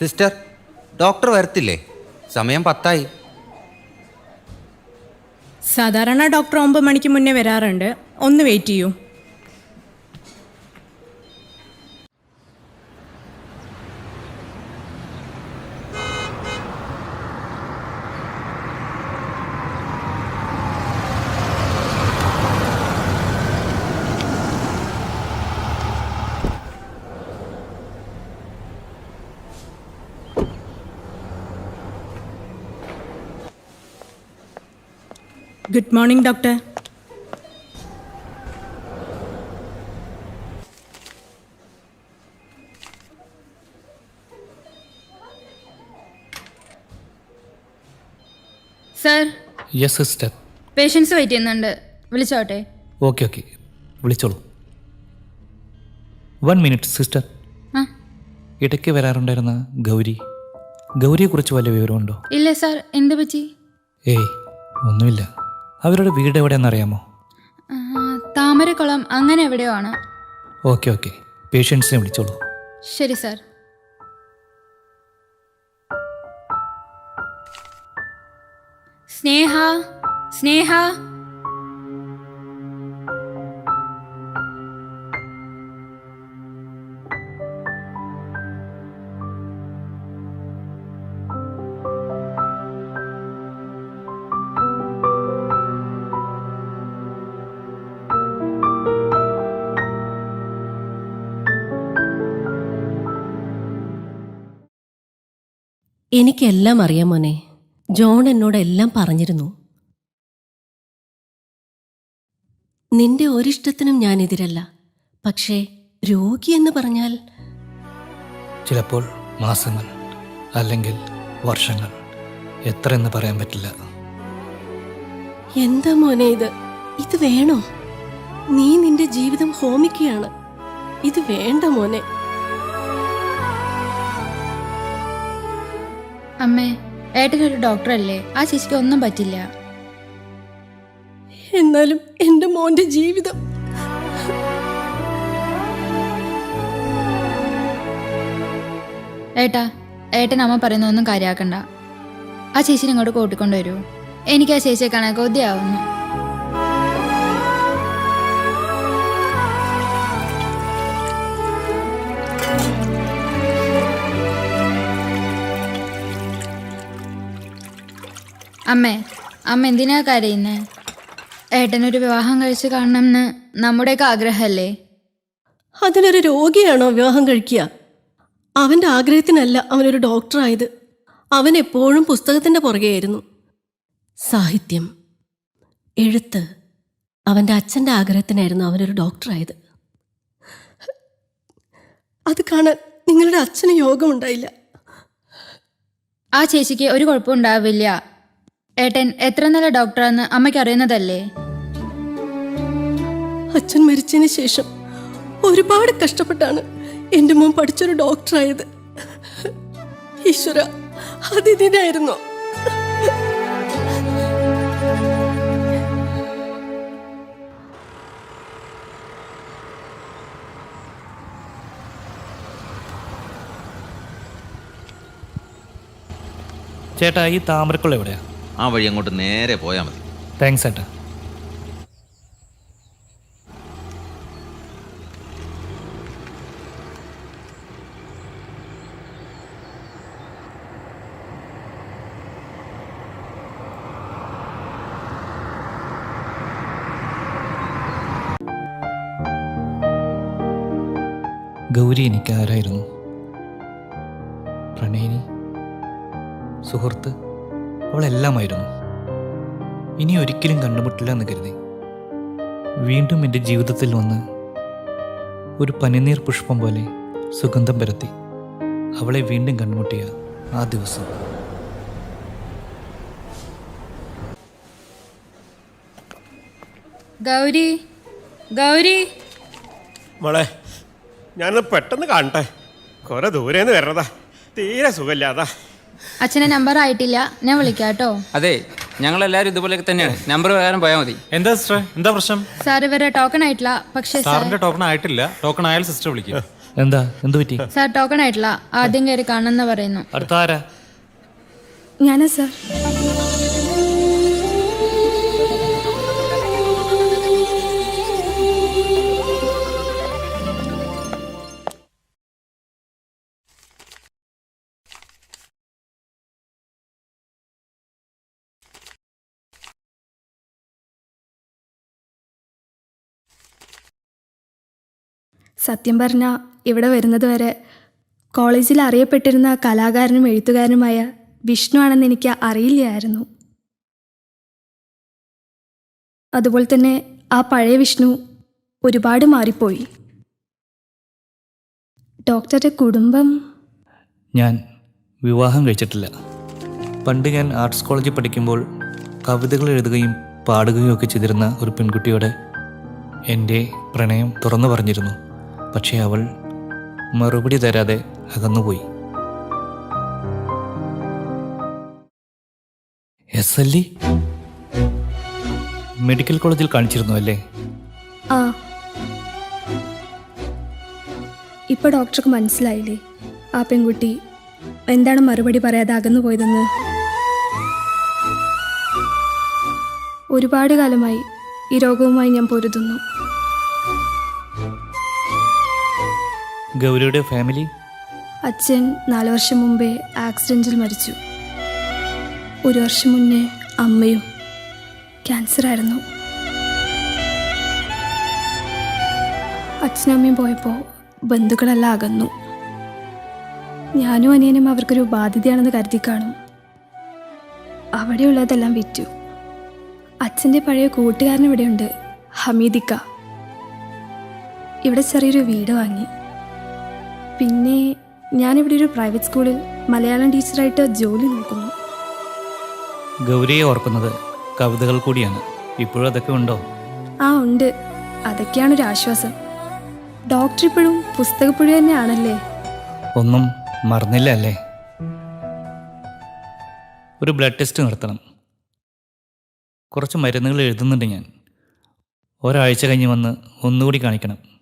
Sister doctor വരത്തില്ലേ? സമയം പത്തായി. സാധാരണ ഡോക്ടർ ഒമ്പത് മണിക്ക് മുന്നേ വരാറുണ്ട്. ഒന്ന് വെയിറ്റ് ചെയ്യൂ. Good morning doctor. Sir. Yes sister patients wait ചെയ്യുന്നുണ്ട്. വിളിച്ചോട്ടെ. ഓക്കെ ഓക്കെ വിളിച്ചോളൂ. വൺ മിനിറ്റ് സിസ്റ്റർ ആ. ഇടയ്ക്ക് വരാറുണ്ടായിരുന്ന ഗൗരി? ഗൗരിയെക്കുറിച്ച് വല്ല വിവരമുണ്ടോ? ഇല്ല സാർ. എന്ത് പറ്റി? ഏയ് ഒന്നുമില്ല. അവരുടെ വീട് എവിടെയെന്നറിയാമോ താമരക്കുളം അങ്ങനെ എവിടെയോ ആണ്. Okay okay. പേഷ്യൻസിനെ വിളിച്ചോളൂ. ശരി സർ. സ്നേഹ സ്നേഹ. എനിക്കെല്ലാം അറിയാം മോനെ. ജോൺ എന്നോട് എല്ലാം പറഞ്ഞിരുന്നു. നിന്റെ ഒരിഷ്ടത്തിനും ഞാൻ എതിരല്ല. പക്ഷേ രോഗി എന്ന് പറഞ്ഞാൽ? ചിലപ്പോൾ മാസങ്ങൾ അല്ലെങ്കിൽ വർഷങ്ങൾ. എത്ര എന്ന് പറയാൻ പറ്റില്ല. എന്താ മോനെ ഇത്? ഇത് വേണോ? നീ നിന്റെ ജീവിതം ഹോമിക്കുകയാണ്. ഇത് വേണ്ട മോനെ. അമ്മേ ഏട്ടനൊരു ഡോക്ടറല്ലേ? ആ ചേച്ചിക്ക് ഒന്നും പറ്റില്ല. എന്നാലും എന്റെ മോന്റെ ജീവിതം. ഏട്ടാ ഏട്ടൻ അമ്മ പറയുന്ന ഒന്നും കാര്യമാക്കണ്ട ആ ചേച്ചിനെ ഇങ്ങോട്ട് കൂട്ടിക്കൊണ്ടുവരൂ. എനിക്ക് ആ ചേച്ചിയെ കാണാൻ കൊതിയാവുന്നു. അമ്മേ അമ്മ എന്തിനാ കരയുന്നേ? ഏട്ടനൊരു വിവാഹം കഴിച്ച് കാണണമെന്ന് നമ്മുടെയൊക്കെ ആഗ്രഹമല്ലേ? അതിനൊരു രോഗിയാണോ വിവാഹം കഴിക്കുക? അവന്റെ ആഗ്രഹത്തിനല്ല അവനൊരു ഡോക്ടറായത്. അവൻ എപ്പോഴും പുസ്തകത്തിന്റെ പുറകെയായിരുന്നു. സാഹിത്യം. എഴുത്ത്. അവന്റെ അച്ഛന്റെ ആഗ്രഹത്തിനായിരുന്നു അവനൊരു ഡോക്ടറായത്. അത് കാണാൻ നിങ്ങളുടെ അച്ഛന് യോഗമുണ്ടായില്ല. ആ ചേച്ചിക്ക് ഒരു കുഴപ്പമുണ്ടാവില്ല. ഏട്ടൻ എത്ര നല്ല ഡോക്ടറാന്ന് അമ്മയ്ക്ക് അറിയുന്നതല്ലേ? അച്ഛൻ മരിച്ചതിന് ശേഷം ഒരുപാട് കഷ്ടപ്പെട്ടാണ് എന്റെ മോൻ പഠിച്ചൊരു ഡോക്ടറായത്. ഈശ്വര അതിഥിനായിരുന്നു. ചേട്ടാ ഈ താമരക്കുള്ള എവിടെയാ? ആ വഴി അങ്ങോട്ട് നേരെ പോയാൽ മതി. താങ്ക്സ് ഏട്ടാ. ഗൗരി എനിക്ക് ആരായിരുന്നു പ്രണയിനി? സുഹൃത്ത്? അവളെല്ലാമായിരുന്നു. ഇനി ഒരിക്കലും കണ്ടുമുട്ടില്ല എന്ന് കരുതി. വീണ്ടും എന്റെ ജീവിതത്തിൽ വന്ന് ഒരു പനിനീർ പുഷ്പം പോലെ സുഗന്ധം പരത്തി അവളെ വീണ്ടും കണ്ടുമുട്ടിയ ആ ദിവസം. ഗൗരി ഗൗരി. മോളെ ഞാനൊന്ന് പെട്ടെന്ന് കാണട്ടെ. കുറെ ദൂരേന്ന് വരണതാ. തീരെ സുഖമില്ലാതാ. അച്ഛന്റെ നമ്പർ ആയിട്ടില്ല. ഞാൻ വിളിക്കാം കേട്ടോ. അതെ ഞങ്ങളെല്ലാവരും ഇതുപോലെയൊക്കെ തന്നെയാണ്. നമ്പർ പ്രകാരം പോയാൽ മതി. എന്താ സിസ്റ്റർ എന്താ പ്രശ്നം? സാർ ഇവരെ ടോക്കൺ ആയിട്ടില്ല. പക്ഷേ സാർ സാറിന്റെ ടോക്കൺ ആയിട്ടില്ല. ടോക്കൺ ആയാൽ സിസ്റ്റർ വിളിക്കും. എന്താ? എന്ത് പറ്റി? സാർ ടോക്കൺ ആയിട്ടില്ല. ആദ്യം കയറി കാണുന്ന പറയുന്നു. അടുത്ത ആരാ ഞാനാ സാർ സത്യം പറഞ്ഞാൽ ഇവിടെ വരുന്നത് വരെ കോളേജിൽ അറിയപ്പെട്ടിരുന്ന കലാകാരനും എഴുത്തുകാരനുമായ വിഷ്ണു ആണെന്ന് എനിക്ക് അറിയില്ലായിരുന്നു. അതുപോലെ തന്നെ ആ പഴയ വിഷ്ണു ഒരുപാട് മാറിപ്പോയി. ഡോക്ടറുടെ കുടുംബം? ഞാൻ വിവാഹം കഴിച്ചിട്ടില്ല. പണ്ട് ഞാൻ ആർട്സ് കോളേജിൽ പഠിക്കുമ്പോൾ കവിതകൾ എഴുതുകയും പാടുകയും ഒക്കെ ചെയ്തിരുന്ന ഒരു പെൺകുട്ടിയോട് എന്റെ പ്രണയം തുറന്നു പറഞ്ഞിരുന്നു. പക്ഷേ അവൾ മറുപടി തരാതെ അകന്നുപോയി. S L E? മെഡിക്കൽ കോളേജിൽ കാണിച്ചിരുന്നു അല്ലേ? ആ. ഇപ്പൊ ഡോക്ടർക്ക് മനസ്സിലായില്ലേ? ആ പെൺകുട്ടി എന്താണ് മറുപടി പറയാതെ അകന്നു പോയതെന്ന് ഒരുപാട് കാലമായി ഈ രോഗവുമായി ഞാൻ പൊരുതുന്നു. ഗൗരിയുടെ ഫാമിലി അച്ഛൻ നാല് വർഷം മുമ്പേ ആക്സിഡന്റിൽ മരിച്ചു. ഒരു വർഷം മുന്നേ അമ്മയും ക്യാൻസർ ആയിരുന്നു. അച്ഛനും അമ്മയും പോയപ്പോൾ ബന്ധുക്കളെല്ലാം അകന്നു. ഞാനും അനിയനും അവർക്കൊരു ബാധ്യതയാണെന്ന് കരുതി കാണും. അവിടെയുള്ളതെല്ലാം വിറ്റു. അച്ഛന്റെ പഴയ കൂട്ടുകാരൻ ഇവിടെയുണ്ട് ഹമീദിക്ക. ഇവിടെ ചെറിയൊരു വീട് വാങ്ങി. പിന്നെ ഞാനിവിടെ ഒരു പ്രൈവറ്റ് സ്കൂളിൽ മലയാളം ടീച്ചറായിട്ട് ജോലി നോക്കുന്നു. ഗൗരിയെ ഓർക്കുന്നത് കവിതകൾ കൂടിയാണ്. ഇപ്പോഴും അതൊക്കെ ഉണ്ടോ? ആ ഉണ്ട്. അതൊക്കെയാണ് ഒരു ആശ്വാസം. ഡോക്ടർ ഇപ്പോഴും പുസ്തകപ്പുഴ തന്നെയാണല്ലേ? ഒന്നും മറന്നില്ല അല്ലേ? ഒരു ബ്ലഡ് ടെസ്റ്റ് നടത്തണം. കുറച്ച് മരുന്നുകൾ എഴുതുന്നുണ്ട് ഞാൻ. ഒരാഴ്ച കഴിഞ്ഞ് വന്ന് ഒന്നുകൂടി കാണിക്കണം.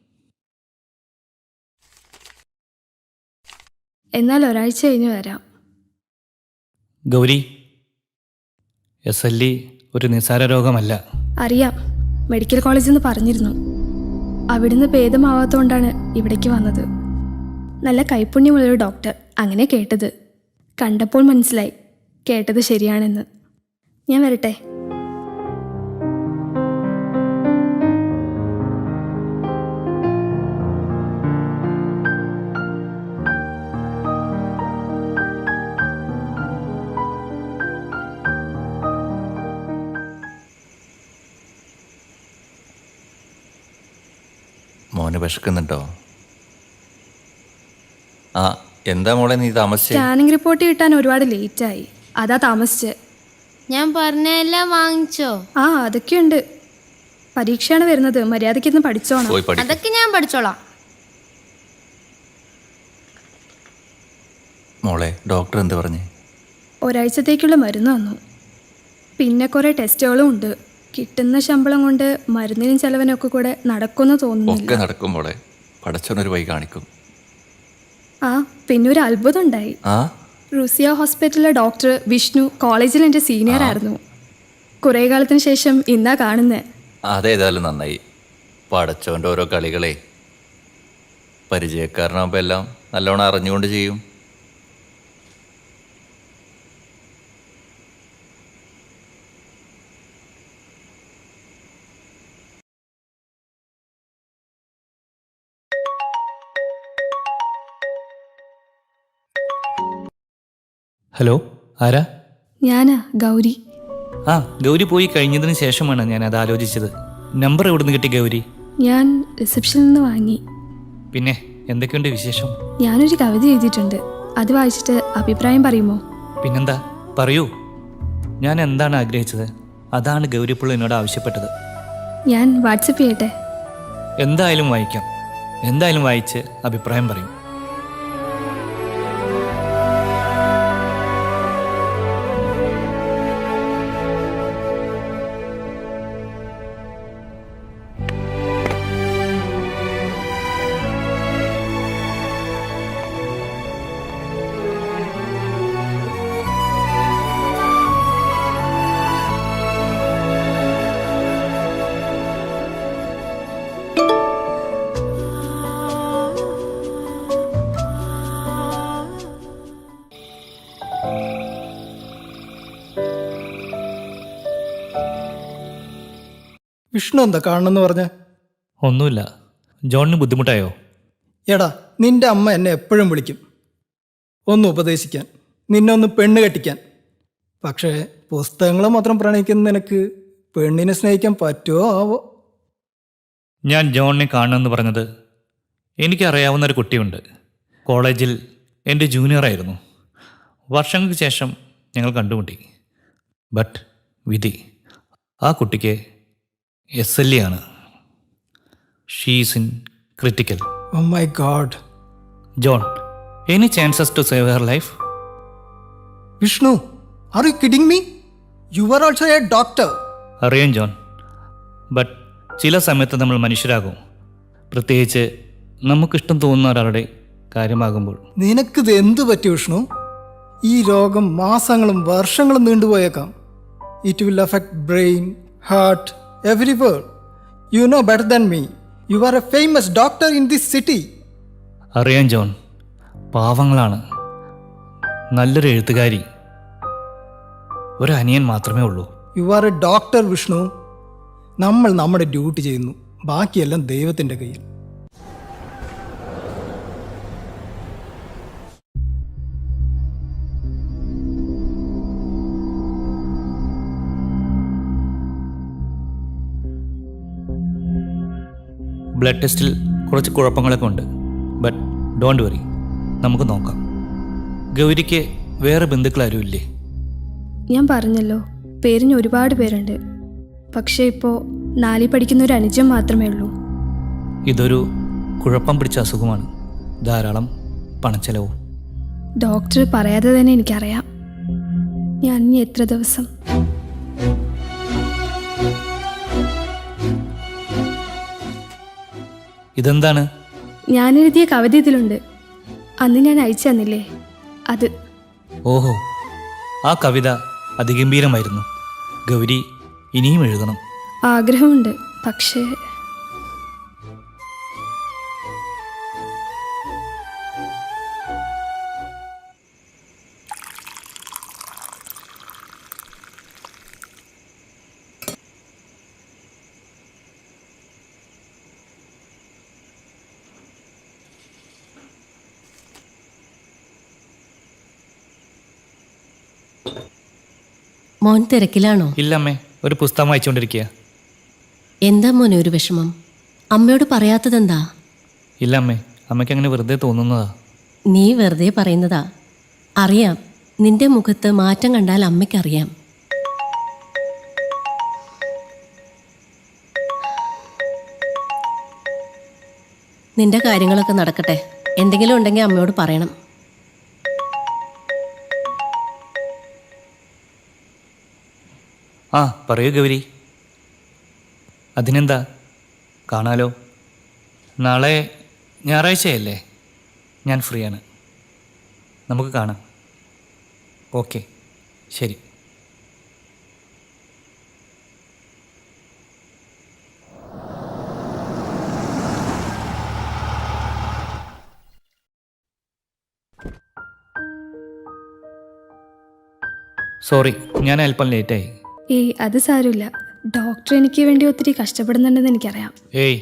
എന്നാൽ ഒരാഴ്ച കഴിഞ്ഞ് വരാം. ഗൗരി എസ് എൽ ഇ ഒരു നിസാര രോഗമല്ല. അറിയാം മെഡിക്കൽ കോളേജിൽ നിന്ന് പറഞ്ഞിരുന്നു. അവിടുന്ന് ഭേദമാവാത്തോണ്ടാണ് ഇവിടേക്ക് വന്നത്. നല്ല കൈപ്പുണ്യമുള്ളൊരു ഡോക്ടർ അങ്ങനെ കേട്ടത്. കണ്ടപ്പോൾ മനസ്സിലായി കേട്ടത് ശരിയാണെന്ന്. ഞാൻ വരട്ടെ? വിശക്കുന്നുണ്ടോ? ആ എന്താ മോളെ നീ താമസിച്ചേ? സ്കാനിങ് റിപ്പോർട്ട് കിട്ടാൻ ഒരുപാട് ലേറ്റായി. അതാ താമസിച്ച്. ഞാൻ പറഞ്ഞ എല്ലാം വാങ്ങിച്ചോ? ആ അതൊക്കെയുണ്ട്. പരീക്ഷയാണ് വരുന്നത്. മര്യാദയ്ക്കൊന്ന് പഠിച്ചോണം. പോയി പഠി അതൊക്കെ ഞാൻ പഠിച്ചോളാം. മോളെ ഡോക്ടർ എന്ത് പറഞ്ഞു? ഒരാഴ്ചത്തേക്കുള്ള മരുന്ന് തന്നു. പിന്നെ കുറേ ടെസ്റ്റുകളും ഉണ്ട്. കിട്ടുന്ന ശമ്പളം കൊണ്ട് മരുന്നിനും ചെലവിനൊക്കെ കൂടെ നടക്കുമെന്ന് ഒക്കെ തോന്നുന്നില്ല നടക്കും മോളെ. പടച്ചോനൊരു വഴി കാണിക്കും. ആ പിന്നെ ഒരു അത്ഭുതം ഉണ്ടായി. ആ? റുസിയ ഹോസ്പിറ്റലിലെ ഡോക്ടർ വിഷ്ണു കോളേജിൽ എന്റെ സീനിയർ ആയിരുന്നു. കുറേ കാലത്തിന് ശേഷം ഇന്നാ കാണുന്നത് അതേതായാലും നന്നായി. പടച്ചവന്റെ ഓരോ കളികളെ പരിചയക്കാരനാകുമ്പോൾ എല്ലാം നല്ലോണം അറിഞ്ഞുകൊണ്ട് ചെയ്യും. ഹലോ ആരാ? ഞാനാ ഗൗരി. ആ ഗൗരി പോയി കഴിഞ്ഞതിന് ശേഷമാണ് ഞാൻ അത് ആലോചിച്ചത്. നമ്പർ എവിടുന്ന് കിട്ടി ഗൗരി? ഞാൻ റിസപ്ഷനിൽ നിന്ന് വാങ്ങി. പിന്നെ എന്തൊക്കെയുണ്ട് വിശേഷം? ഞാനൊരു കവിത എഴുതിയിട്ടുണ്ട്. അത് വായിച്ചിട്ട് അഭിപ്രായം പറയുമോ? പിന്നെന്താ? പറയൂ. ഞാൻ എന്താണ് ആഗ്രഹിച്ചത്? അതാണ് ഗൗരിപ്പിള്ള എന്നോട് ആവശ്യപ്പെട്ടത്. ഞാൻ വാട്സപ്പ് ചെയ്യട്ടെ? എന്തായാലും വായിക്കാം. എന്തായാലും വായിച്ച് അഭിപ്രായം പറയും. വിഷ്ണു എന്താ കാണണമെന്ന് പറഞ്ഞ? ഒന്നുമില്ല. ജോണിന് ബുദ്ധിമുട്ടായോ? എടാ നിന്റെ അമ്മ എന്നെ എപ്പോഴും വിളിക്കും. ഒന്ന് ഉപദേശിക്കാൻ നിന്നെ ഒന്ന് പെണ്ണ് കെട്ടിക്കാൻ. പക്ഷേ പുസ്തകങ്ങളെ മാത്രം പ്രണയിക്കുന്ന നിനക്ക് പെണ്ണിനെ സ്നേഹിക്കാൻ പറ്റുമോ ആവോ? ഞാൻ ജോണിനെ കാണണമെന്ന് പറഞ്ഞത് എനിക്കറിയാവുന്ന ഒരു കുട്ടിയുണ്ട്. കോളേജിൽ എന്റെ ജൂനിയറായിരുന്നു വർഷങ്ങൾക്ക് ശേഷം ഞങ്ങൾ കണ്ടുമുട്ടി. ബട്ട് വിധി ആ കുട്ടിക്ക് എസ് എൽ എ ആണ്. She's in critical oh my god John any chances to save her life Vishnu are you kidding me you are also a doctor അറിയാം ജോൺ ബട്ട് ചില സമയത്ത് നമ്മൾ മനുഷ്യരാകും. പ്രത്യേകിച്ച് നമുക്കിഷ്ടം തോന്നുന്ന ഒരാളുടെ കാര്യമാകുമ്പോൾ. നിനക്കിത് എന്ത് പറ്റി വിഷ്ണു? ഈ രോഗം മാസങ്ങളും വർഷങ്ങളും നീണ്ടുപോയേക്കാം. It will affect brain heart everywhere you know better than me you are a famous doctor in this city അറിയാം ജോൺ പാവങ്ങളാണ്. നല്ലൊരു എഴുത്തുകാരി. ഒരു അനിയൻ മാത്രമേ ഉള്ളൂ. You are a doctor Vishnu നമ്മൾ നമ്മുടെ ഡ്യൂട്ടി ചെയ്യുന്നു. ബാക്കിയെല്ലാം ദൈവത്തിന്റെ കയ്യിൽ. ബ്ലഡ് ടെസ്റ്റിൽ കുറച്ച് കുഴപ്പങ്ങളൊക്കെ ഉണ്ട്. ബട്ട് ഡോണ്ട് വറി നമുക്ക് നോക്കാം. ഗൗരിക്ക് വേറെ ബന്ധുക്കൾ ഇല്ലേ? ഞാൻ പറഞ്ഞല്ലോ. പേരിന് ഒരുപാട് പേരുണ്ട്. പക്ഷേ ഇപ്പോൾ നാലി പഠിക്കുന്ന ഒരു അനുജം മാത്രമേ ഉള്ളൂ. ഇതൊരു കുഴപ്പം പിടിച്ച അസുഖമാണ്. ധാരാളം പണച്ചെലവും. ഡോക്ടർ പറയാതെ തന്നെ എനിക്കറിയാം. ഞാൻ ഇനി എത്ര ദിവസം ഇതെന്താണ്? ഞാൻ എഴുതിയ കവിത ഇതിലുണ്ട്. അന്ന് ഞാൻ അയച്ചു തന്നില്ലേ? അത്. ഓഹോ. ആ കവിത അതിഗംഭീരമായിരുന്നു. ഗൗരി ഇനിയും എഴുതണം. ആഗ്രഹമുണ്ട്. പക്ഷേ മോൻ തിരക്കിലാണോ? ഇല്ലമ്മേ ഒരു പുസ്തകം വായിച്ചുകൊണ്ടിരിക്കുക. എന്താ മോനെ ഒരു വിഷമം? അമ്മയോട് പറയാത്തതെന്താ? ഇല്ലമ്മേ അമ്മയ്ക്ക് അങ്ങനെ വെറുതെ തോന്നുന്നതാ. നീ വെറുതെ പറയുന്നതാ. അറിയാം നിന്റെ മുഖത്ത് മാറ്റം കണ്ടാൽ അമ്മയ്ക്കറിയാം. നിന്റെ കാര്യങ്ങളൊക്കെ നടക്കട്ടെ. എന്തെങ്കിലും ഉണ്ടെങ്കിൽ അമ്മയോട് പറയണം. ആ പറയൂ ഗൗരി. അതിനെന്താ? കാണാലോ? നാളെ ഞായറാഴ്ചയല്ലേ? ഞാൻ ഫ്രീ ആണ് നമുക്ക് കാണാം. ഓക്കെ ശരി. സോറി ഞാൻ അല്പം ലേറ്റായി. ഏയ് അത് സാരമില്ല. ഡോക്ടർ എനിക്ക് വേണ്ടി ഒത്തിരി കഷ്ടപ്പെടുന്നുണ്ടെന്ന് എനിക്കറിയാം. ഏയ്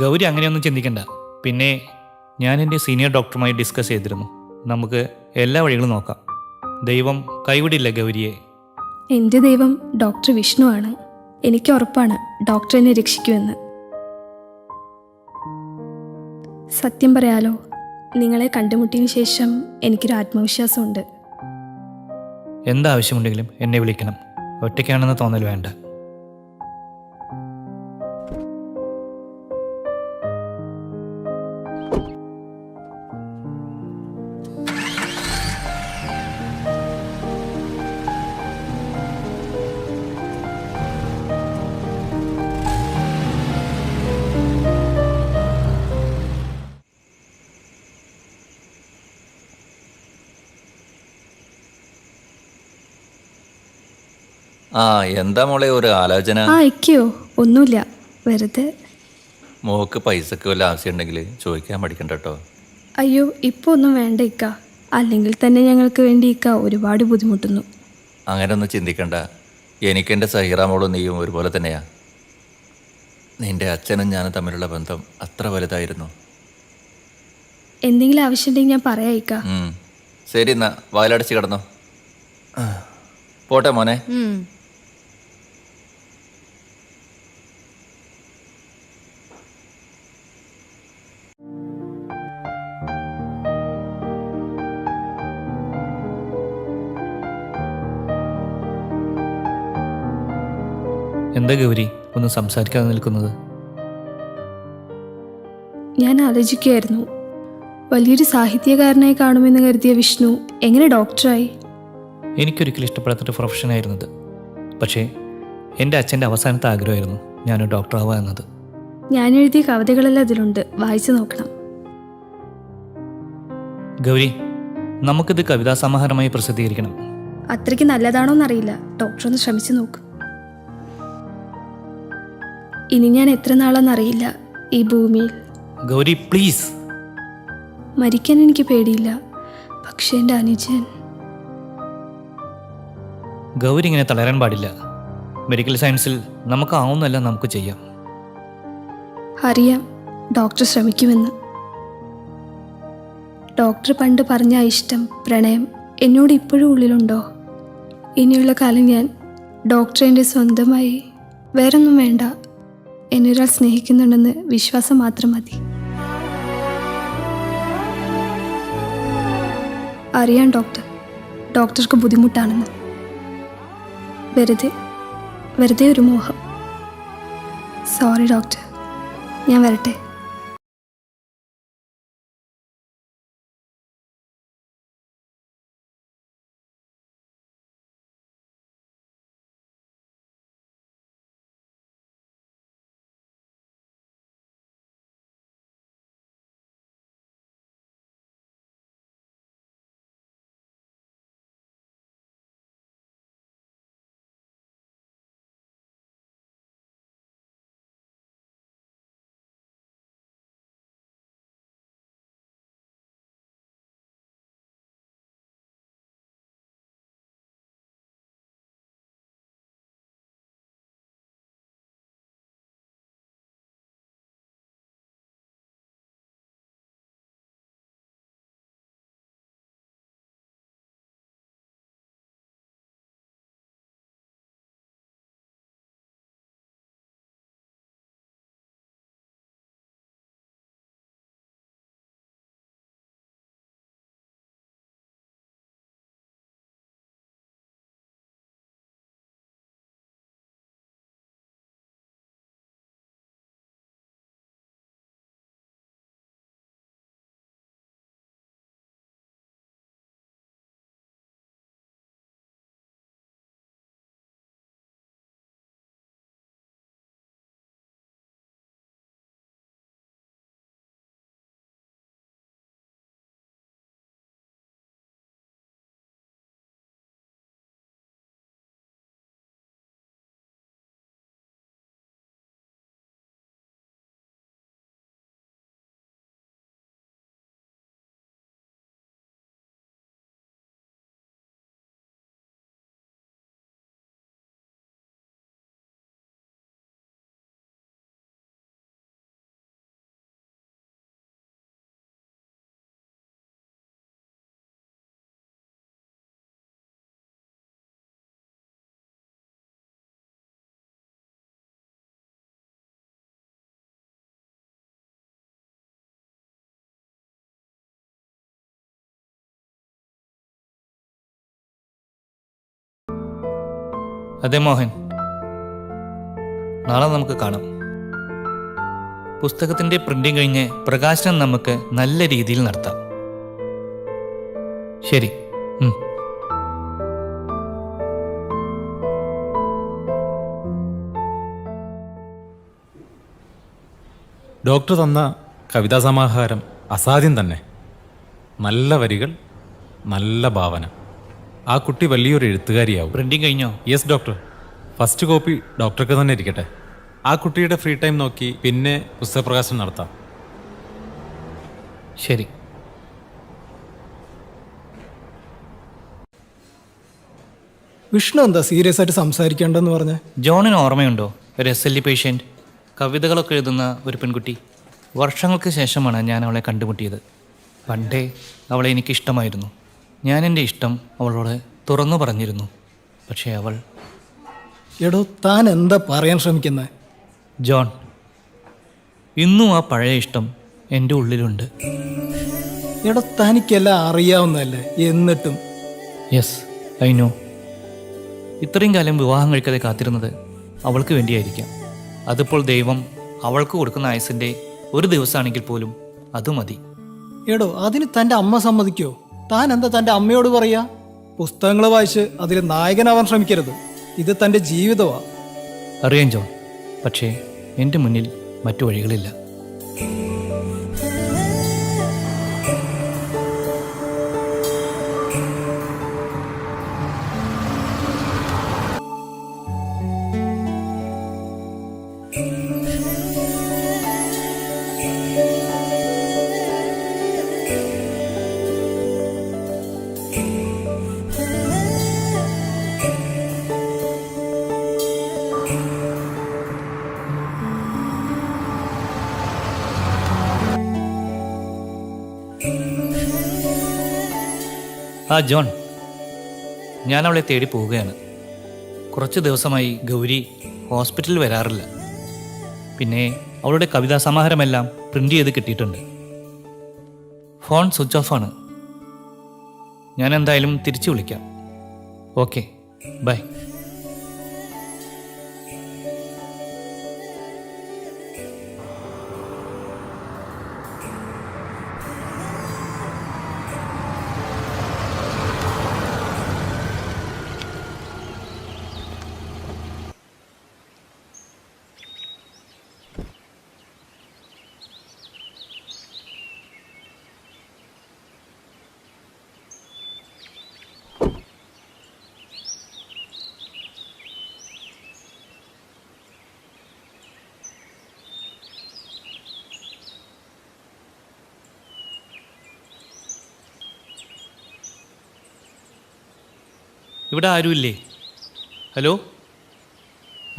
ഗൗരി അങ്ങനെയൊന്നും ചിന്തിക്കണ്ട. പിന്നെ ഞാൻ എന്റെ സീനിയർ ഡോക്ടറുമായി ഡിസ്കസ് ചെയ്തിരുന്നു. നമുക്ക് എല്ലാ വഴികളും നോക്കാം. ദൈവം കൈവിടില്ല ഗൗരിയെ. എന്റെ ദൈവം ഡോക്ടർ വിഷ്ണു ആണ്. എനിക്ക് ഉറപ്പാണ് ഡോക്ടർ എന്നെ രക്ഷിക്കുമെന്ന്. സത്യം പറയാലോ നിങ്ങളെ കണ്ടുമുട്ടിയതിനു ശേഷം എനിക്കൊരു ആത്മവിശ്വാസമുണ്ട്. എന്താവശ്യമുണ്ടെങ്കിലും എന്നെ വിളിക്കണം. ഒറ്റയ്ക്കാണെന്ന് തോന്നൽ വേണ്ട. ആ എന്താ മോളെ ഒരു ആലോചന? ആ അയക്കോ ഒന്നുമില്ല. വെറുതെ. മോക്ക് പൈസക്ക് വല്ല ആവശ്യമുണ്ടെങ്കിൽ ചോദിക്കാൻ പഠിക്കണ്ട കേട്ടോ അയ്യോ ഇപ്പോൾ ഒന്നും വേണ്ട ഇക്ക. അല്ലെങ്കിൽ തന്നെ ഞങ്ങൾക്ക് വേണ്ടി ഇക്ക ഒരുപാട് ബുദ്ധിമുട്ടുന്നു. അങ്ങനെ ഒന്നും ചിന്തിക്കണ്ട. എനിക്ക് എന്റെ സഹിറ മോളും നീയും ഒരുപോലെ തന്നെയാ. നിന്റെ അച്ഛനും ഞാനും തമ്മിലുള്ള ബന്ധം അത്ര വലുതായിരുന്നു. എന്തെങ്കിലും ആവശ്യമുണ്ടെങ്കിൽ ഞാൻ പറയായിക്ക ഉം. ശരി എന്നാ. വായിലടച്ച് കിടന്നോ. പോട്ടെ മോനെ. ഉം. എന്താ ഗൗരി? ഒന്ന് സംസാരിക്കാതെ നിൽക്കുന്നത്. ഞാൻ ആലോചിക്കുകയായിരുന്നു. വലിയൊരു സാഹിത്യകാരനായി കാണുമെന്ന് കരുതിയ വിഷ്ണു എങ്ങനെ ഡോക്ടറായി? എനിക്കൊരിക്കലും ഇഷ്ടപ്പെടാത്തൊരു പ്രൊഫഷനായിരുന്നത് പക്ഷേ എന്റെ അച്ഛന്റെ അവസാനത്തെ ആഗ്രഹമായിരുന്നു ഞാനൊരു ഡോക്ടറാവുക എന്നത്. ഞാൻ എഴുതിയ കവിതകളെല്ലാം അതിലുണ്ട്. വായിച്ചു നോക്കണം. ഗൗരി നമുക്കിത് കവിതാ സമാഹാരമായി പ്രസിദ്ധീകരിക്കണം. അത്രയ്ക്ക് നല്ലതാണോ എന്നറിയില്ല ഡോക്ടർ ഒന്ന് ശ്രമിച്ചു നോക്ക്. ഇനി ഞാൻ എത്ര നാളെന്നറിയില്ല ഈ ഭൂമിയിൽ ഗൗരി പ്ലീസ് മരിക്കാൻ എനിക്ക് പേടിയില്ല. പക്ഷേ എന്റെ അനുജൻ. ഗൗരി ഇങ്ങനെ തളരാൻ പാടില്ല. മെഡിക്കൽ സയൻസിൽ നമുക്ക് ആവുന്നല്ല നമുക്ക് ചെയ്യാം. അറിയാം. ഡോക്ടർ ശ്രമിക്കുമെന്ന്. ഡോക്ടർ പണ്ട് പറഞ്ഞ ഇഷ്ടം പ്രണയം എന്നോട് ഇപ്പോഴും ഉള്ളിലുണ്ടോ? ഇനിയുള്ള കാലം ഞാൻ ഡോക്ടറെ സ്വന്തമായി. വേറൊന്നും വേണ്ട. എന്നെ ഒരാൾ സ്നേഹിക്കുന്നുണ്ടെന്ന് വിശ്വാസം മാത്രം മതി. അറിയാം ഡോക്ടർ. ഡോക്ടർക്ക് ബുദ്ധിമുട്ടാണെന്ന്. വെറുതെ വെറുതെ ഒരു മോഹം. Sorry doctor. ഞാൻ വരട്ടെ. അതെ മോഹൻ. നാളെ നമുക്ക് കാണാം. പുസ്തകത്തിന്റെ പ്രിന്റിംഗ് കഴിഞ്ഞ് പ്രകാശനം നമുക്ക് നല്ല രീതിയിൽ നടത്താം. ശരി. ഡോക്ടർ തന്ന കവിതാ സമാഹാരം അസാധ്യം തന്നെ. നല്ല വരികൾ നല്ല ഭാവന. ആ കുട്ടി വലിയൊരു എഴുത്തുകാരിയാവും. പ്രിന്റിംഗ് കഴിഞ്ഞോ? യെസ് ഡോക്ടർ ഫസ്റ്റ് കോപ്പി ഡോക്ടർക്ക് തന്നെ ഇരിക്കട്ടെ. ആ കുട്ടിയുടെ ഫ്രീ ടൈം നോക്കി പിന്നെ പുസ്തകപ്രകാശനം നടത്താം. ശരി. വിഷ്ണു എന്താ സീരിയസ് ആയിട്ട് സംസാരിക്കേണ്ടെന്ന് പറഞ്ഞേ? ജോണിന് ഓർമ്മയുണ്ടോ? ഒരു എസ് എൽ ഇ പേഷ്യന്റ് കവിതകളൊക്കെ എഴുതുന്ന ഒരു പെൺകുട്ടി. വർഷങ്ങൾക്ക് ശേഷമാണ് ഞാൻ അവളെ കണ്ടുമുട്ടിയത്. പണ്ടേ അവളെ എനിക്കിഷ്ടമായിരുന്നു. ഞാൻ എന്റെ ഇഷ്ടം അവളോട് തുറന്നു പറഞ്ഞിരുന്നു. പക്ഷേ അവൾ എടോ താൻ എന്താ പറയാൻ ശ്രമിക്കുന്നത് ജോൺ ഇന്നും ആ പഴയ ഇഷ്ടം എന്റെ ഉള്ളിലുണ്ട്. എടോ തനിക്കെല്ലാം അറിയാവുന്നതല്ലേ? എന്നിട്ടും. യെസ് ഐ നോ ഇത്രയും കാലം വിവാഹം കഴിക്കാതെ കാത്തിരുന്നത്? അവൾക്ക് വേണ്ടിയായിരിക്കാം. അതിപ്പോൾ ദൈവം അവൾക്ക് കൊടുക്കുന്ന ആയുസിന്റെ ഒരു ദിവസമാണെങ്കിൽ പോലും അത് മതി. എടോ അതിന് തന്റെ അമ്മ സമ്മതിക്കോ? താൻ എന്താ തന്റെ അമ്മയോട് പറയാ? പുസ്തകങ്ങൾ വായിച്ച് അതിൽ നായകനാവാൻ ശ്രമിക്കരുത്. ഇത് തന്റെ ജീവിതമാണ് അറിയാം ജോൺ. പക്ഷേ എന്റെ മുന്നിൽ മറ്റു വഴികളില്ല. ആ ജോൺ. ഞാൻ അവളെ തേടി പോവുകയാണ്. കുറച്ച് ദിവസമായി ഗൗരി ഹോസ്പിറ്റലിൽ വരാറില്ല. പിന്നെ അവളുടെ കവിതാ സമാഹാരമെല്ലാം പ്രിന്റ് ചെയ്ത് കിട്ടിയിട്ടുണ്ട്. ഫോൺ സ്വിച്ച് ഓഫ് ആണ്. ഞാൻ എന്തായാലും തിരിച്ചു വിളിക്കാം. Okay bye. ഇവിടെ ആരുമില്ലേ? ഹലോ?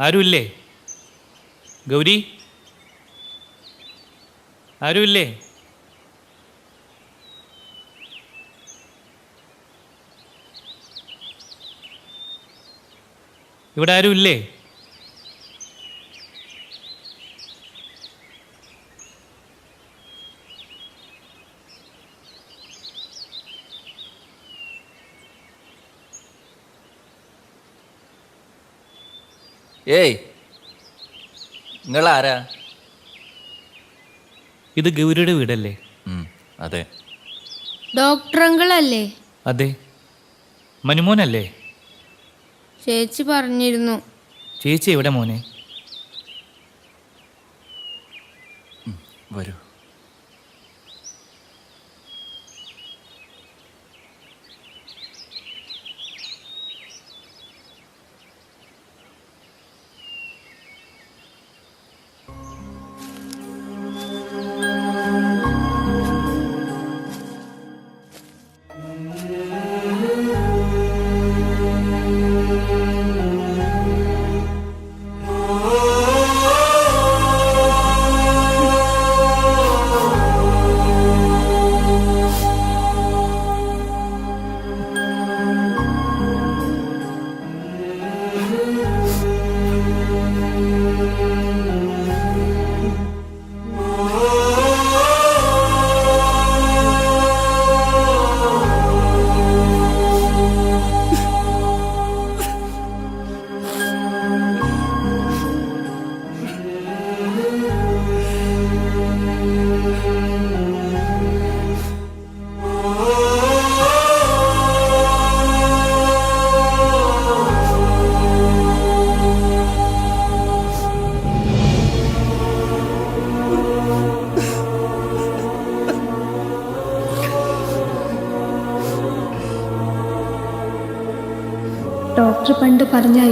ആരുമില്ലേ? ഗൗരി? ആരുമില്ലേ? ഇവിടെ ആരുമില്ലേ? ഏയ്. നിങ്ങളാരാ? ഇത് ഗൗരിയുടെ വീടല്ലേ? അതെ. ഡോക്ടർ അങ്കിളല്ലേ അതെ. മനുമോനല്ലേ? ചേച്ചി പറഞ്ഞിരുന്നു. ചേച്ചി എവിടെ മോനെ? വരൂ.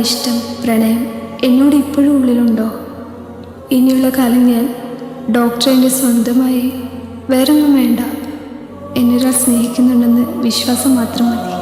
ഇഷ്ടം പ്രണയം എന്നോട് ഇപ്പോഴും ഉള്ളിലുണ്ടോ? ഇനിയുള്ള കാലം ഞാൻ ഡോക്ടറിന്റെ സ്വന്തമായി വേറൊന്നും വേണ്ട. എന്നൊരാൾ സ്നേഹിക്കുന്നുണ്ടെന്ന് വിശ്വാസം മാത്രം മതി.